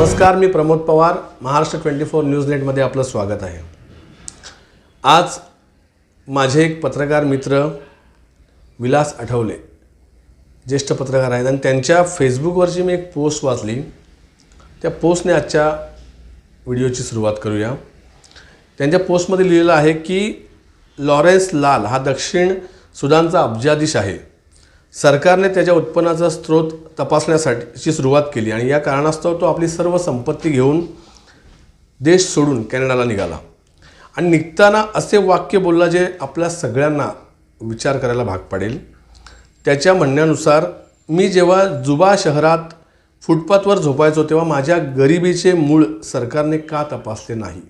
नमस्कार मी Pramod Pawar. Maharashtra twenty four news नेटमध्ये आपलं स्वागत आहे. आज माझे एक पत्रकार मित्र विलास आठवले ज्येष्ठ पत्रकार आहेत. आणि त्यांच्या फेसबुकवरची मी एक पोस्ट वाचली. त्या पोस्टने आजच्या व्हिडिओची सुरुवात करूया. त्यांच्या पोस्टमध्ये लिहिलेलं आहे की लॉरेन्स लाल हा दक्षिण सुदानचा अब्जाधीश आहे. सरकारने त्याच्या उत्पन्नाचा स्रोत तपासण्यासाठीची सुरुवात केली आणि या कारणास्तव तो आपली सर्व संपत्ती घेऊन देश सोडून कॅनडाला निघाला. आणि निघताना असे वाक्य बोलला जे आपल्या सगळ्यांना विचार करायला भाग पडेल. त्याच्या म्हणण्यानुसार मी जेव्हा जुबा शहरात फुटपाथवर झोपायचो तेव्हा माझ्या गरिबीचे मूळ सरकारने का तपासले नाही?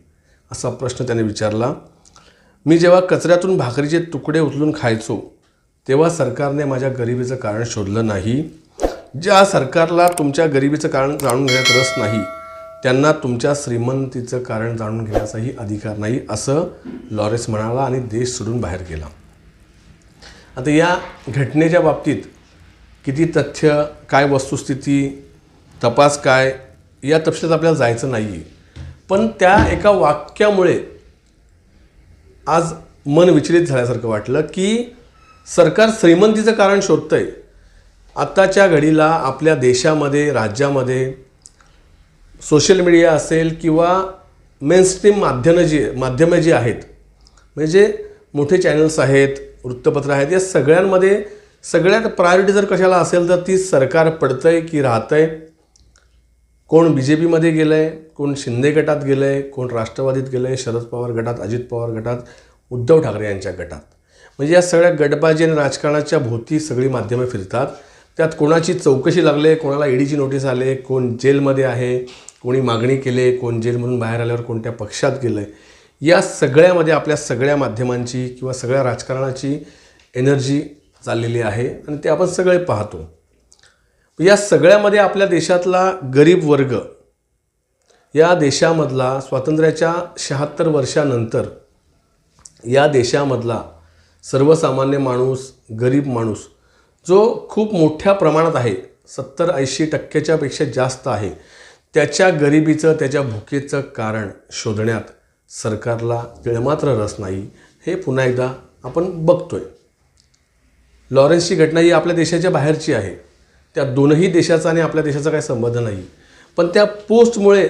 असा प्रश्न त्याने विचारला. मी जेव्हा कचऱ्यातून भाकरीचे तुकडे उचलून खायचो तेव्हा सरकारने माझ्या गरिबीचं कारण शोधलं नाही. ज्या सरकारला तुमच्या गरिबीचं कारण जाणून घेण्यात रस नाही त्यांना तुमच्या श्रीमंतीचं कारण जाणून घेण्याचाही अधिकार नाही असं लॉरेन्स म्हणाला आणि देश सोडून बाहेर गेला. आता या घटनेच्या बाबतीत किती तथ्य काय वस्तुस्थिती तपास काय या तपशिलात आपल्याला जायचं नाही आहे पण त्या एका वाक्यामुळे आज मन विचलित झाल्यासारखं वाटलं की सरकार श्रीमंतीचं कारण शोधतं आहे आत्ताच्या घडीला आपल्या देशामध्ये राज्यामध्ये सोशल मीडिया असेल किंवा मेनस्ट्रीम माध्यमं जी माध्यमं जी आहेत म्हणजे मोठे चॅनल्स आहेत वृत्तपत्र आहेत या सगळ्यांमध्ये सगळ्यात प्रायोरिटी जर कशाला असेल तर ती सरकार पडतं आहे की राहतं आहे कोण बी जे पीमध्ये गेलं आहे कोण शिंदे गटात गेलं आहे कोण राष्ट्रवादीत गेलं आहे शरद पवार गटात अजित पवार गटात उद्धव ठाकरे यांच्या गटात. म्हणजे या सगळ्या गटबाजी आणि राजकारणाच्या भोवती सगळी माध्यमं फिरतात. त्यात कोणाची चौकशी लागले कोणाला ईडीची नोटीस आले कोण जेलमध्ये आहे कोणी मागणी केली कोण जेलमधून बाहेर आल्यावर कोणत्या पक्षात गेलं आहे या सगळ्यामध्ये आपल्या सगळ्या माध्यमांची किंवा सगळ्या राजकारणाची एनर्जी चाललेली आहे आणि ते आपण सगळे पाहतो. या सगळ्यामध्ये आपल्या देशातला गरीब वर्ग या देशामधला स्वातंत्र्याच्या शहात्तर वर्षानंतर या देशामधला सर्वसामान्य माणूस गरीब माणूस जो खूप मोठ्या प्रमाणात आहे सत्तर ऐंशी टक्क्याच्या पेक्षा जास्त आहे त्याच्या गरिबीचं त्याच्या भुकेचं कारण शोधण्यात सरकारला तिळमात्र रस नाही हे पुन्हा एकदा आपण बघतोय. लॉरेन्सची घटना ही आपल्या देशाच्या बाहेरची आहे. त्या दोनही देशाचा आणि आपल्या देशाचा काही संबंध नाही. पण त्या पोस्टमुळे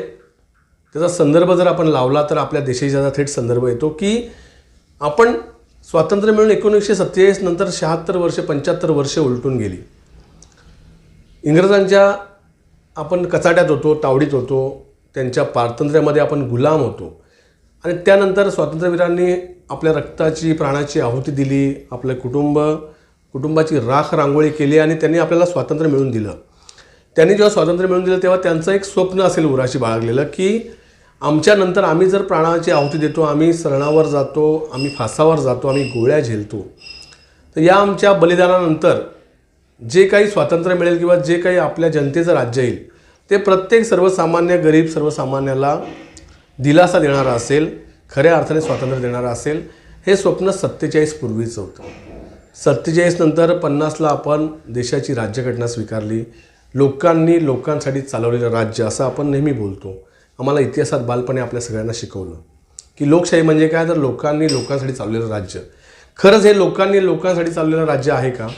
त्याचा संदर्भ जर आपण लावला तर आपल्या देशाचा थेट संदर्भ येतो की आपण स्वातंत्र्य मिळून एकोणीसशे सत्तेचाळीस नंतर शहात्तर वर्ष पंच्याहत्तर वर्ष उलटून गेली. इंग्रजांच्या आपण कचाट्यात होतो तावडीत होतो त्यांच्या पारतंत्र्यामध्ये आपण गुलाम होतो. आणि त्यानंतर स्वातंत्र्यवीरांनी आपल्या रक्ताची प्राणाची आहुती दिली आपलं कुटुंब कुटुंबाची राख रांगोळी केली आणि त्यांनी आपल्याला स्वातंत्र्य मिळवून दिलं. त्यांनी जेव्हा स्वातंत्र्य मिळवून दिलं तेव्हा त्यांचं एक स्वप्न असेल उराशी बाळगलेलं की आमच्यानंतर आम्ही जर प्राणाची आहुती देतो आम्ही सरणावर जातो आम्ही फासावर जातो आम्ही गोळ्या झेलतो तर या आमच्या बलिदानानंतर जे काही स्वातंत्र्य मिळेल किंवा जे काही आपल्या जनतेचं राज्य येईल ते प्रत्येक सर्वसामान्य गरीब सर्वसामान्याला दिलासा देणारा असेल खऱ्या अर्थाने स्वातंत्र्य देणारा असेल हे स्वप्न सत्तेचाळीस पूर्वीचं होतं. सत्तेचाळीस नंतर पन्नासला आपण देशाची राज्यघटना स्वीकारली लोकांनी लोकांसाठी चालवलेलं राज्य असं आपण नेहमी बोलतो. आम्हाला इतिहासात बालपणे आपल्या सगळ्यांना शिकवलं. की लोकशाही म्हणजे काय? तर लोकांनी लोकांसाठी चाललेलं राज्य. खरंच हे लोकांनी लोकांसाठी चाललेलं राज्य आहे का?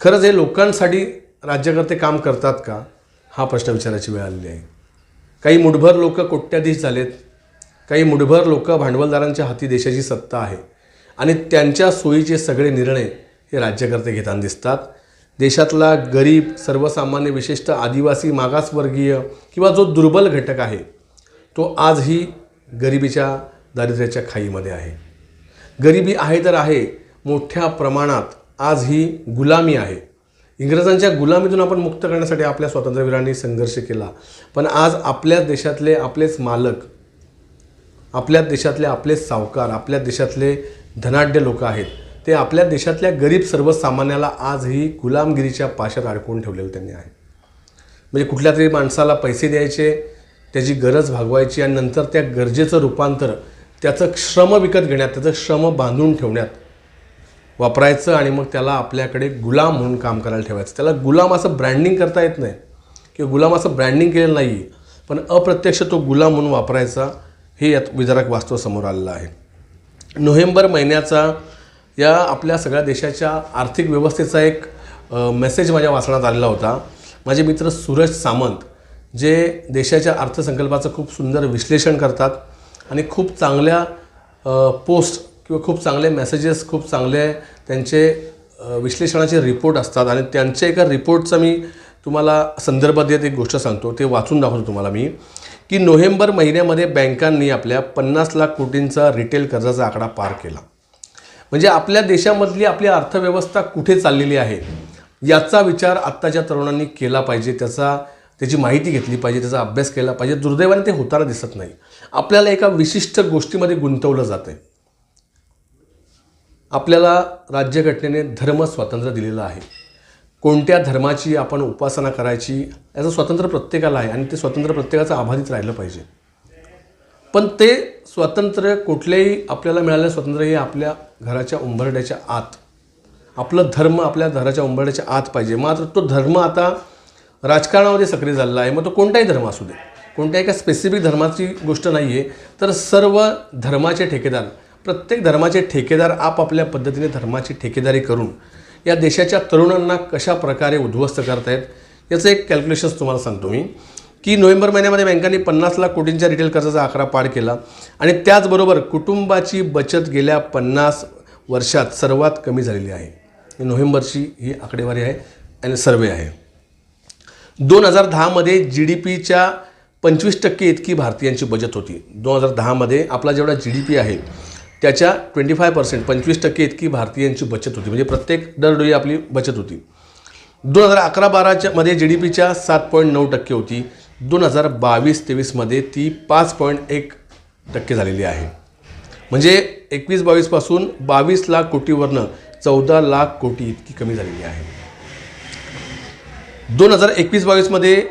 खरंच हे लोकांसाठी राज्यकर्ते काम करतात का? हा प्रश्न विचारायची वेळ आलेली आहे. काही मुठभर लोक कोट्याधीश झालेत. काही मुठभर लोक भांडवलदारांच्या हाती देशाची सत्ता आहे. आणि त्यांच्या सोयीचे सगळे निर्णय हे राज्यकर्ते घेताना दिसतात. देशातला गरीब सर्वसामान्य विशेषतः आदिवासी मागासवर्गीय किंवा जो दुर्बल घटक आहे तो आजही गरिबीच्या दारिद्र्याच्या खाईमध्ये आहे. गरिबी आहे तर आहे मोठ्या प्रमाणात आज ही गुलामी आहे. इंग्रजांच्या गुलामीतून आपण मुक्त करण्यासाठी आपल्या स्वातंत्र्यवीरांनी संघर्ष केला. पण आज आपल्याच देशातले आपलेच मालक आपल्या देशातले आपलेच सावकार आपल्या देशातले धनाढ्य लोक आहेत. ते आपल्या देशातल्या गरीब सर्वसामान्याला आजही गुलामगिरीच्या पाशात अडकवून ठेवलेलं त्यांनी आहे. म्हणजे कुठल्या तरी माणसाला पैसे द्यायचे त्याची गरज भागवायची आणि नंतर त्या गरजेचं रूपांतर त्याचं श्रम विकत घेण्यात त्याचं श्रम बांधून ठेवण्यात वापरायचं आणि मग त्याला आपल्याकडे गुलाम म्हणून काम करायला ठेवायचं. त्याला गुलाम असं ब्रँडिंग करता येत नाही. किंवा गुलामाचं ब्रँडिंग केलेलं नाही आहे पण अप्रत्यक्ष तो गुलाम म्हणून वापरायचा हे यात विदारक वास्तव समोर आलेलं आहे. नोव्हेंबर महिन्याचा या आपल्या सगळ्या देशाच्या आर्थिक व्यवस्थेचा एक मेसेज माझ्या वाचण्यात आलेला होता. माझे मित्र सूरज सामंत जे देशाच्या अर्थसंकल्पाचं खूप सुंदर विश्लेषण करतात आणि खूप चांगल्या पोस्ट किंवा खूप चांगले मेसेजेस खूप चांगले त्यांचे विश्लेषणाचे रिपोर्ट असतात. आणि त्यांच्या एका रिपोर्टचा मी तुम्हाला संदर्भ देत एक गोष्ट सांगतो. ते वाचून दाखवतो तुम्हाला मी. की नोव्हेंबर महिन्यामध्ये बँकांनी आपल्या पन्नास लाख कोटींचा रिटेल कर्जाचा आकडा पार केला. म्हणजे आपल्या देशामधली आपली अर्थव्यवस्था कुठे चाललेली आहे याचा विचार आत्ताच्या तरुणांनी केला पाहिजे त्याचा त्याची माहिती घेतली पाहिजे त्याचा अभ्यास केला पाहिजे. दुर्दैवाने ते होताना दिसत नाही. आपल्याला एका विशिष्ट गोष्टीमध्ये गुंतवलं जातं आहे आपल्याला राज्यघटनेने धर्म स्वातंत्र्य दिलेलं आहे. कोणत्या धर्माची आपण उपासना करायची याचं स्वातंत्र्य प्रत्येकाला आहे आणि ते स्वातंत्र्य प्रत्येकाचं आभारीत राहिलं पाहिजे. पण ते स्वातंत्र्य कुठल्याही आपल्याला मिळालेलं स्वातंत्र्य हे आपल्या घराच्या उंबरड्याच्या आत. आपलं धर्म आपल्या घराच्या उंबरड्याच्या आत पाहिजे. मात्र तो धर्म आता राजकारणामध्ये सक्रिय झालेला आहे. मग तो कोणताही धर्म असू दे. कोणत्याही एका स्पेसिफिक धर्माची गोष्ट नाही आहे तर सर्व धर्माचे ठेकेदार प्रत्येक धर्माचे ठेकेदार आपापल्या पद्धतीने धर्माची ठेकेदारी करून या देशाच्या तरुणांना कशा प्रकारे उद्ध्वस्त करतायत याचं एक कॅल्क्युलेशन्स तुम्हाला सांगतो मी. की नोव्हेंबर महिन्यामध्ये बँकांनी पन्नास लाख कोटींच्या रिटेल कर्जाचा आकडा पार केला. आणि त्याचबरोबर कुटुंबाची बचत गेल्या पन्नास वर्षात सर्वात कमी झालेली आहे. नोव्हेंबरची ही आकडेवारी आहे आणि सर्वे आहे. दोन हजार दहामध्ये जी डी पीच्या पंचवीस टक्के इतकी भारतीयांची बचत होती. दोन हजार दहामध्ये आपला जेवढा जी डी पी आहे त्याच्या ट्वेंटी फाय पर्सेंट पंचवीस टक्के इतकी भारतीयांची बचत होती. म्हणजे प्रत्येक दरडोई आपली बचत होती. दोन हजार अकरा बाराच्या मध्ये जी डी पीच्या सात पॉईंट नऊ टक्के होती. दोन हजार बावीस तेवीसमध्ये ती पाच पॉईंट एक टक्के झालेली आहे. म्हणजे एकवीस बावीसपासून बावीस लाख कोटीवरनं चौदा लाख कोटी इतकी कमी झालेली आहे. दोन हजार एकवीस बावीसमध्ये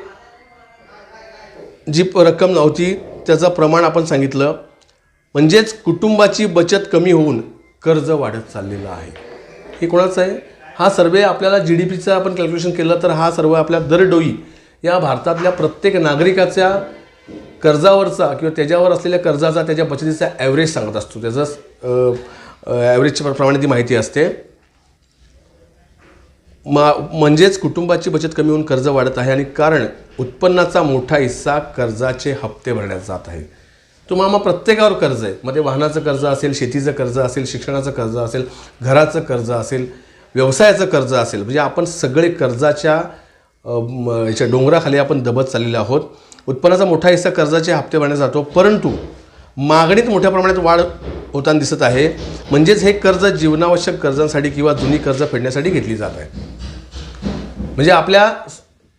जी रक्कम नव्हती त्याचं प्रमाण आपण सांगितलं. म्हणजेच कुटुंबाची बचत कमी होऊन कर्ज वाढत चाललेलं आहे. हे कोणाचं आहे? हा सर्वे आपल्याला जी डी पीचं आपण कॅल्क्युलेशन केलं तर हा सर्व आपल्या दरडोई या भारतातल्या प्रत्येक नागरिकाच्या कर्जावरचा किंवा त्याच्यावर असलेल्या कर्जाचा त्याच्या बचतीचा ॲव्हरेज सांगत असतो. त्याचं ॲव्हरेजच्या प्रमाणे ती माहिती असते. मा म्हणजेच कुटुंबाची बचत कमी होऊन कर्ज वाढत आहे आणि कारण उत्पन्नाचा मोठा हिस्सा कर्जाचे हप्ते भरण्यात जात आहे. तुम्हाला प्रत्येकावर कर्ज आहे. मग ते वाहनाचं कर्ज असेल शेतीचं कर्ज असेल शिक्षणाचं कर्ज असेल घराचं कर्ज असेल व्यवसायाचं कर्ज असेल. म्हणजे आपण सगळे कर्जाच्या याच्या डोंगराखाली आपण दबत चाललेलो आहोत. उत्पन्नाचा मोठा हिस्सा कर्जाचे हप्ते भरण्यात जातो परंतु मागणीत मोठ्या प्रमाणात वाढ होताना दिसत आहे. म्हणजेच हे कर्ज जीवनावश्यक कर्जांसाठी किंवा जुनी कर्ज फेडण्यासाठी घेतली जात आहे. म्हणजे आपल्या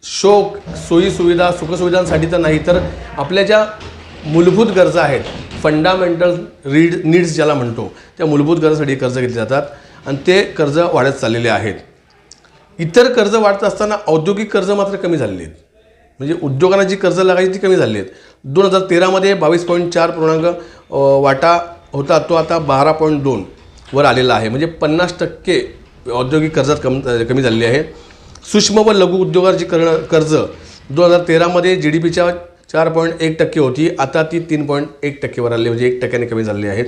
शोक सोयीसुविधा सुखसुविधांसाठी तर नाही तर आपल्या ज्या मूलभूत गरजा आहेत फंडामेंटल रीड नीड्स ज्याला म्हणतो त्या मूलभूत गरजासाठी कर्ज घेतले जातात. आणि ते कर्ज वाढत चाललेले आहेत. इतर कर्ज वाढत असताना औद्योगिक कर्ज मात्र कमी झालेली आहेत. म्हणजे उद्योगांना जी कर्ज लागायची ती कमी झाली आहेत. दोन हजार तेरामध्ये बावीस पॉईंट चार पूर्णांक वाटा होता तो आता बारा पॉईंट दोन वर आलेला आहे. म्हणजे पन्नास टक्के औद्योगिक कर्जात कम कमी झालेली आहे. सूक्ष्म व लघु उद्योगाची कर्ण कर्ज दोन हजार तेरामध्ये जी डी पीच्या चार पॉईंट एक टक्के होती. आता ती तीन पॉईंट एक टक्केवर आली म्हणजे एक टक्क्याने कमी झालेली आहेत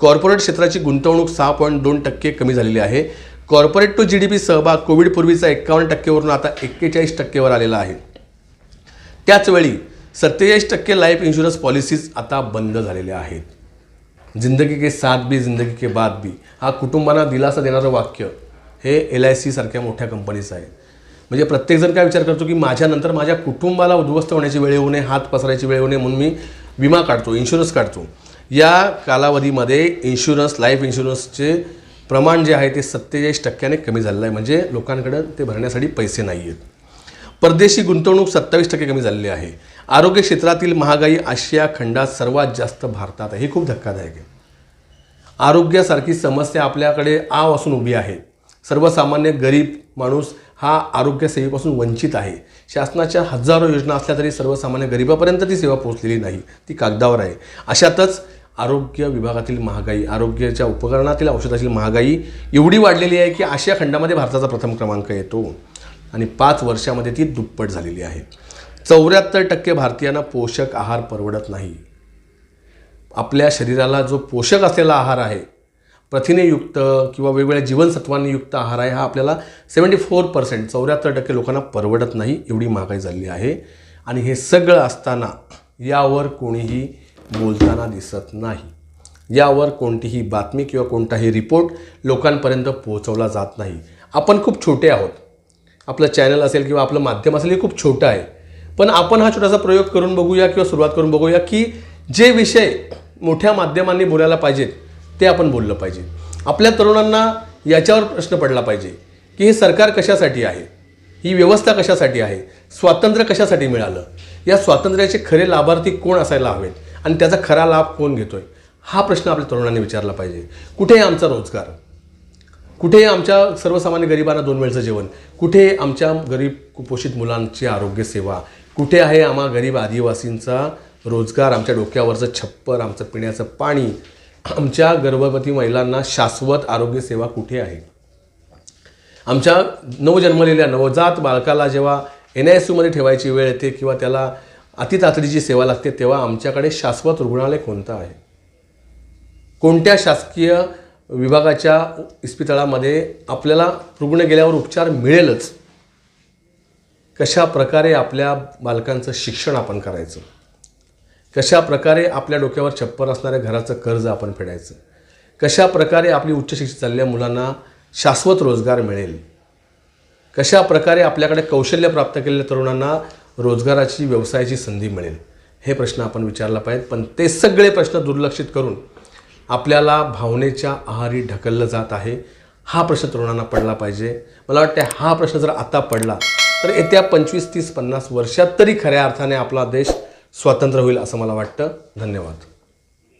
कॉर्पोरेट क्षेत्राची गुंतवणूक सहा पॉईंट दोन टक्के कमी झालेली आहे. Corporate to G D P सहभाग कोविडपूर्वीचा एक्कावन्न टक्केवरून आता एक्केचाळीस टक्केवर आलेला आहे. त्याचवेळी सत्तेचाळीस टक्के लाईफ इन्शुरन्स पॉलिसीज आता बंद झालेल्या आहेत. जिंदगी के साथ बी जिंदगी के बाद बी हा कुटुंबांना दिलासा देणारं वाक्य हे एल आय सीसारख्या मोठ्या कंपनीचं आहे म्हणजे प्रत्येकजण काय विचार करतो की माझ्यानंतर माझ्या कुटुंबाला उद्ध्वस्त होण्याची वेळ येऊ नये हात पसरायची वेळ येऊ नये म्हणून मी विमा काढतो इन्शुरन्स काढतो. या कालावधीमध्ये इन्शुरन्स लाईफ इन्शुरन्सचे प्रमाण जे आहे ते सत्तेचाळीस टक्क्याने कमी झालेलं आहे. म्हणजे लोकांकडं ते भरण्यासाठी पैसे नाही आहेत परदेशी गुंतवणूक सत्तावीस टक्के कमी झालेली आहे. आरोग्य क्षेत्रातील महागाई आशिया खंडात सर्वात जास्त भारतात आहे. हे खूप धक्कादायक आहे. आरोग्यासारखी समस्या आपल्याकडे आव असून उभी आहे. सर्वसामान्य गरीब माणूस हा आरोग्यसेवेपासून वंचित आहे. शासनाच्या हजारो योजना असल्या तरी सर्वसामान्य गरिबापर्यंत ती सेवा पोहोचलेली नाही. ती कागदावर आहे. अशातच आरोग्य विभागातील महागाई आरोग्याच्या उपकरणातील औषधातील महागाई एवढी वाढलेली आहे की आशिया खंडामध्ये भारताचा प्रथम क्रमांक येतो. आणि पाच वर्षामध्ये ती दुप्पट झालेली आहे. चौऱ्याहत्तर टक्के भारतीयांना पोषक आहार परवडत नाही. आपल्या शरीराला जो पोषक असलेला आहार आहे प्रथिनेयुक्त किंवा वेगवेगळ्या जीवनसत्वांनी युक्त आहार आहे हा आपल्याला सेवन्टी फोर पर्सेंट चौऱ्याहत्तर टक्के लोकांना परवडत नाही एवढी महागाई झालेली आहे. आणि हे सगळं असताना यावर कोणीही बोलताना दिसत नाही. यावर कोणतीही बातमी किंवा कोणताही रिपोर्ट लोकांपर्यंत पोहोचवला जात नाही. आपण खूप छोटे आहोत. आपलं चॅनल असेल किंवा आपलं माध्यम असेल हे खूप छोटं आहे. पण आपण हा छोटासा प्रयोग करून बघूया किंवा सुरुवात करून बघूया की जे विषय मोठ्या माध्यमांनी बोलायला पाहिजेत ते आपण बोललं पाहिजे. आपल्या तरुणांना याच्यावर प्रश्न पडला पाहिजे की हे सरकार कशासाठी आहे? ही व्यवस्था कशासाठी आहे? स्वातंत्र्य कशासाठी मिळालं? या स्वातंत्र्याचे खरे लाभार्थी कोण असायला हवेत? आणि त्याचा खरा लाभ कोण घेतोय? हा प्रश्न आपल्या तरुणांनी विचारला पाहिजे. कुठे आहे आमचा रोजगार? कुठे आमच्या सर्वसामान्य गरिबांना दोन वेळचं जेवण? कुठे आमच्या गरीब कुपोषित मुलांची आरोग्य सेवा? कुठे आहे आम्हा गरीब आदिवासींचा रोजगार? आमच्या डोक्यावरचं छप्पर आमचं पिण्याचं पाणी? आमच्या गर्भवती महिलांना शाश्वत आरोग्य सेवा कुठे आहे? आमच्या नवजन्मलेल्या नवजात बालकाला जेव्हा एन आय एस यूमध्ये ठेवायची वेळ येते किंवा त्याला अतितातडीची सेवा लागते तेव्हा आमच्याकडे शाश्वत रुग्णालय कोणतं आहे? कोणत्या शासकीय विभागाच्या इस्पितळामध्ये आपल्याला रुग्ण गेल्यावर उपचार मिळेलच? कशा प्रकारे आपल्या बालकांचं शिक्षण आपण करायचं? कशा प्रकारे आपल्या डोक्यावर छप्पर असणाऱ्या घराचं कर्ज आपण फेडायचं? कशा प्रकारे आपली उच्च शिक्षित चाललेल्या मुलांना शाश्वत रोजगार मिळेल? कशा प्रकारे आपल्याकडे कौशल्य प्राप्त केलेल्या तरुणांना रोजगाराची व्यवसायाची संधी मिळेल. हे प्रश्न आपण विचारला पाहिजेत. पण ते सगळे प्रश्न दुर्लक्षित करून आपल्याला भावनेच्या आहारी ढकललं जात आहे. हा प्रश्न तरुणांना पडला पाहिजे. मला वाटते हा प्रश्न जर आता पडला तर येत्या पंचवीस तीस पन्नास वर्षात तरी खऱ्या अर्थाने आपला देश स्वतंत्र होईल असं मला वाटतं. धन्यवाद.